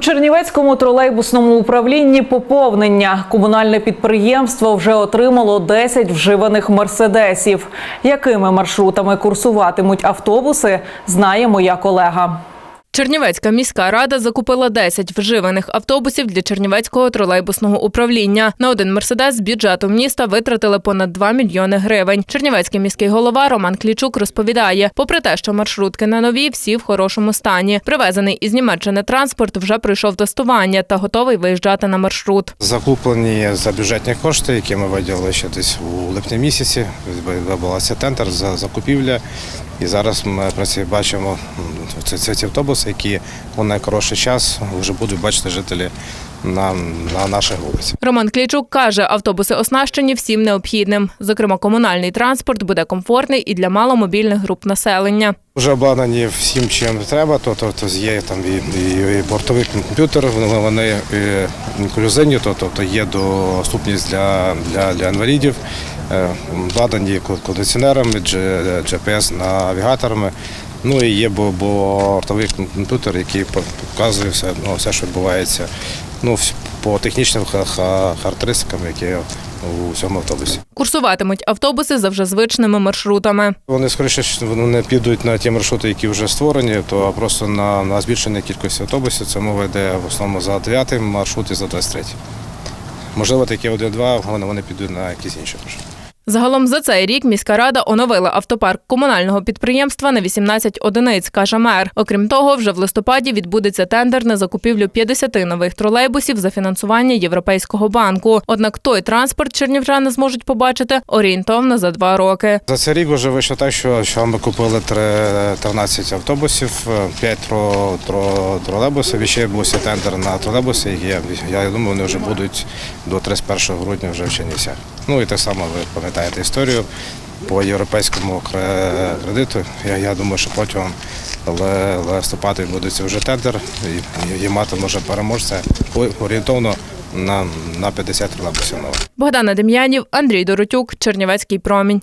Чернівецькому тролейбусному управлінні поповнення комунальне підприємство вже отримало 10 вживаних мерседесів. Якими маршрутами курсуватимуть автобуси, знає моя колега. Чернівецька міська рада закупила 10 вживаних автобусів для Чернівецького тролейбусного управління. На один мерседес з бюджету міста витратили понад 2 мільйони гривень. Чернівецький міський голова Роман Клічук розповідає: попри те, що маршрутки на нові, всі в хорошому стані. Привезений із Німеччини транспорт вже пройшов тестування та готовий виїжджати на маршрут. Закуплені за бюджетні кошти, які ми виділили ще десь у липні місяці. Відбувався тендер за закупівля. І зараз ми бачимо ці автобуси, які у найкоротший час вже будуть бачити жителі на, на наших вулицях. Роман Клічук каже, автобуси оснащені всім необхідним. Зокрема, комунальний транспорт буде комфортний і для маломобільних груп населення. Вже обладнані всім, чим треба, то, то, то є там і, і, і бортовий комп'ютер, вони, вони інклюзивні, то, тобто є доступність для, для, для інвалідів, е, обладнані кондиціонерами, G- GPS-навігаторами. Ну і є бо- бортовий комп'ютер, який показує все, ну, все, що відбувається ну, по технічним ха- ха- характеристикам, які є у цьому автобусі. Курсуватимуть автобуси за вже звичними маршрутами. Вони скоріше вони не підуть на ті маршрути, які вже створені, то просто на, на збільшення кількості автобусів. Це мова йде в основному за 9 маршрут і за 23. Можливо, такі один-два, вони, вони підуть на якісь інші маршрути. Загалом за цей рік міська рада оновила автопарк комунального підприємства на 18 одиниць, каже мер. Окрім того, вже в листопаді відбудеться тендер на закупівлю 50 нових тролейбусів за фінансування Європейського банку. Однак той транспорт чернівчани зможуть побачити орієнтовно за два роки. За цей рік вже вийшло так, що, що ми купили три- 13 автобусів, 5 тро, тро, тролейбусів. І ще був тендер на тролейбуси. Я, я думаю, вони вже будуть до 31 грудня вже в Чернівцях. Ну і так само ви пам'ятаєте історію по європейському кредиту. Я, я думаю, що протягом листопада відбудеться вже тендер і, і мати може переможця орієнтовно на, на 50 тролейбусів нових. Богдана Дем'янів, Андрій Доротюк, Чернівецький промінь.